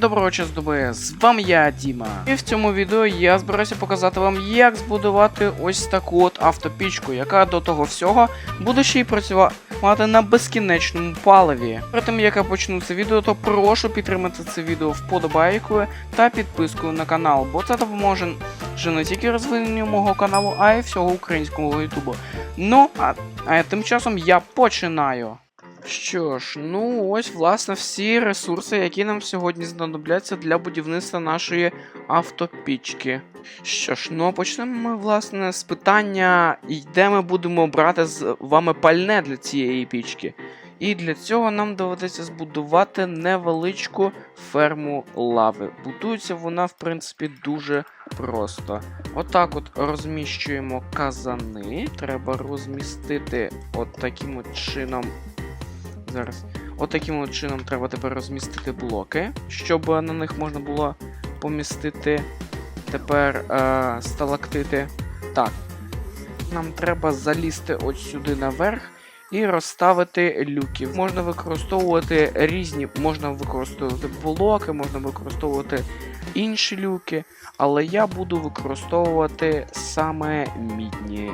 Доброго часу доби, з вами я, Діма. І в цьому відео я збираюся показати вам, як збудувати ось таку от автопічку, яка до того всього буде ще й працювати на безкінечному паливі. Перед тим як я почну це відео, то прошу підтримати це відео вподобайкою та підпискою на канал, бо це допоможе вже не тільки розвиненню мого каналу, а й всього українського ютубу. Ну, а, а тим часом я починаю. Що ж, ну ось власне всі ресурси, які нам сьогодні знадобляться для будівництва нашої автопічки. Що ж, ну почнемо ми, власне, з питання, де ми будемо брати з вами пальне для цієї пічки. І для цього нам доведеться збудувати невеличку ферму лави. Будується вона, в принципі, дуже просто. Отак от розміщуємо казани. Треба розмістити от таким от чином Зараз. От таким от чином треба тепер розмістити блоки, щоб на них можна було помістити тепер е, сталактити. Так. Нам треба залізти от сюди наверх і розставити люки. Можна використовувати різні, можна використовувати блоки, можна використовувати інші люки, але я буду використовувати саме мідні.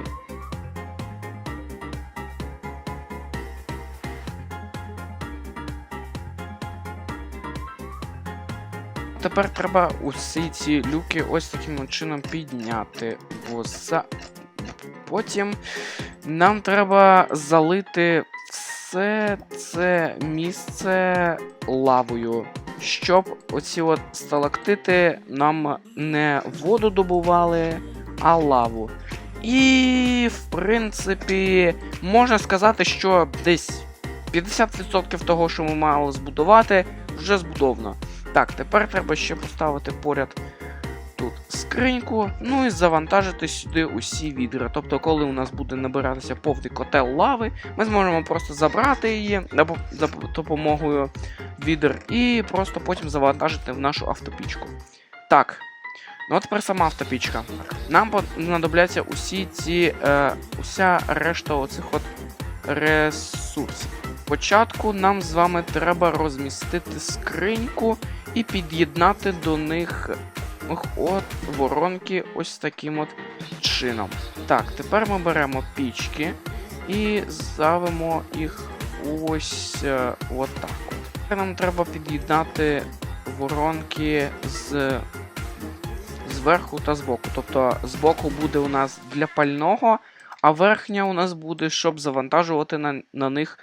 Тепер треба усі ці люки ось таким чином підняти. Воза... Потім нам треба залити все це місце лавою, щоб оці от сталактити нам не воду добували, а лаву. І, в принципі, можна сказати, що десь 50% того, що ми мали збудувати, вже збудовано. Так, тепер треба ще поставити поряд тут скриньку, ну і завантажити сюди усі відра. Тобто, коли у нас буде набиратися повний котел лави, ми зможемо просто забрати її за допомогою відер і просто потім завантажити в нашу автопічку. Так. Ну от тепер сама автопічка. Нам знадобляться усі ці. Е, уся решта оцих от ресурсів. Спочатку нам з вами треба розмістити скриньку і під'єднати до них от воронки ось таким от чином. Так, тепер ми беремо пічки і ставимо їх ось е, от так. Тепер нам треба під'єднати воронки з зверху та збоку. Тобто збоку буде у нас для пального, а верхня у нас буде, щоб завантажувати на, на них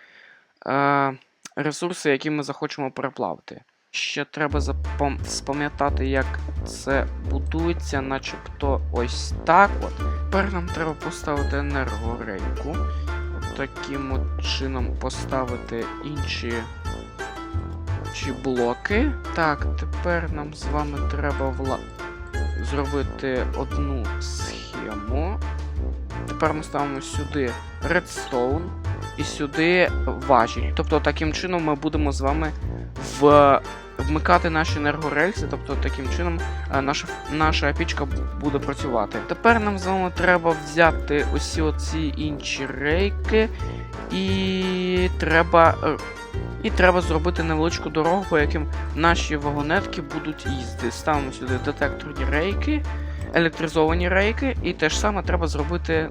е, ресурси, які ми захочемо переплавити. Ще треба спам'ятати, як це будується, начебто ось так. от. Тепер нам треба поставити енергорейку. Таким от чином поставити інші інші блоки. Так, тепер нам з вами треба вла... зробити одну схему. Тепер ми ставимо сюди редстоун і сюди важіль. Тобто, таким чином ми будемо з вами в... вмикати наші енергорельси, тобто таким чином е, наша наша пічка буде працювати. Тепер нам з вами треба взяти усі оці інші рейки, і треба. Е, і треба зробити невеличку дорогу, по яким наші вагонетки будуть їздити. Ставимо сюди детекторні рейки електризовані рейки, і те ж саме треба зробити е,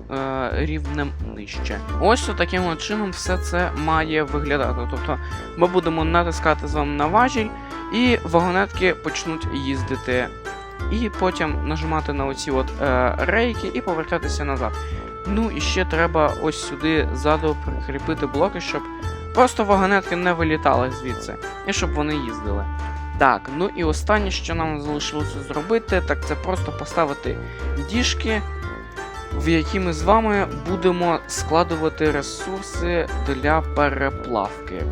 рівнем нижче. Ось таким чином все це має виглядати. Тобто ми будемо натискати з вами на важіль, і вагонетки почнуть їздити. І потім нажимати на оці от е, рейки і повертатися назад. Ну і ще треба ось сюди ззаду прикріпити блоки, щоб просто вагонетки не вилітали звідси, і щоб вони їздили. Так, ну і останнє, що нам залишилося зробити, так це просто поставити діжки, в які ми з вами будемо складувати ресурси для переплавки.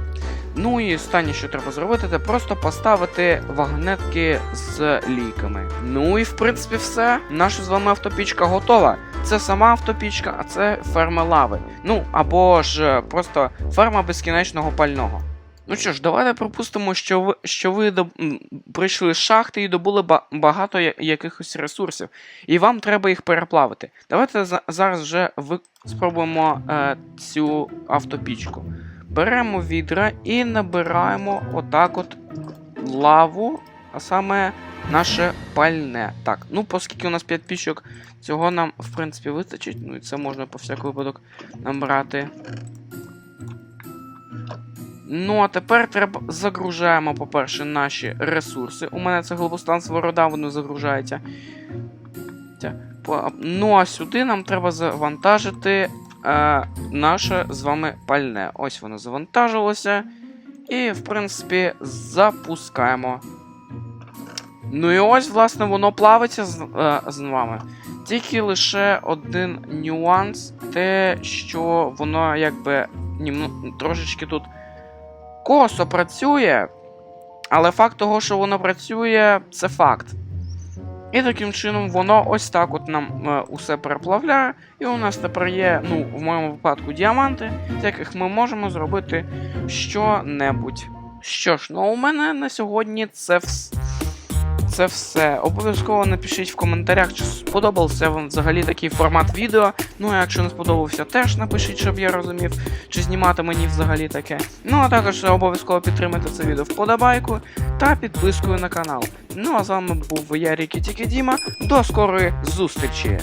Ну і останнє, що треба зробити, це просто поставити вагнетки з ліками. Ну і в принципі все. Наша з вами автопічка готова. Це сама автопічка, а це ферма лави. Ну або ж просто ферма безкінечного пального. Ну що ж, давайте припустимо, що ви що ви до, прийшли з шахти і добули багато якихось ресурсів, і вам треба їх переплавити. Давайте за зараз вже ви спробуємо е, цю автопічку. Беремо відра і набираємо отак от лаву а саме наше пальне. Так, ну оскільки у нас 5 пічок, цього нам, в принципі, вистачить. Ну і це можна по всяк випадок набрати. Ну, а тепер треба загружаємо, по-перше, наші ресурси. У мене це глибостан сворода, воно загружається. Ну, а сюди нам треба завантажити е, наше з вами пальне. Ось воно завантажилося. І, в принципі, запускаємо. Ну і ось, власне, воно плавиться з, е, з вами. Тільки лише один нюанс, те, що воно якби трошечки тут косо працює, але факт того, що воно працює, це факт. І таким чином воно ось так от нам е, усе переплавляє. І у нас тепер є, ну, в моєму випадку, діаманти, з яких ми можемо зробити що-небудь. Що ж, ну у мене на сьогодні це все. Це все. Обов'язково напишіть в коментарях, чи сподобався вам взагалі такий формат відео. Ну а якщо не сподобався, теж напишіть, щоб я розумів, чи знімати мені взагалі таке. Ну а також обов'язково підтримайте це відео вподобайку та підпискою на канал. Ну а з вами був я, Рікі Тікі Діма. До скорої зустрічі!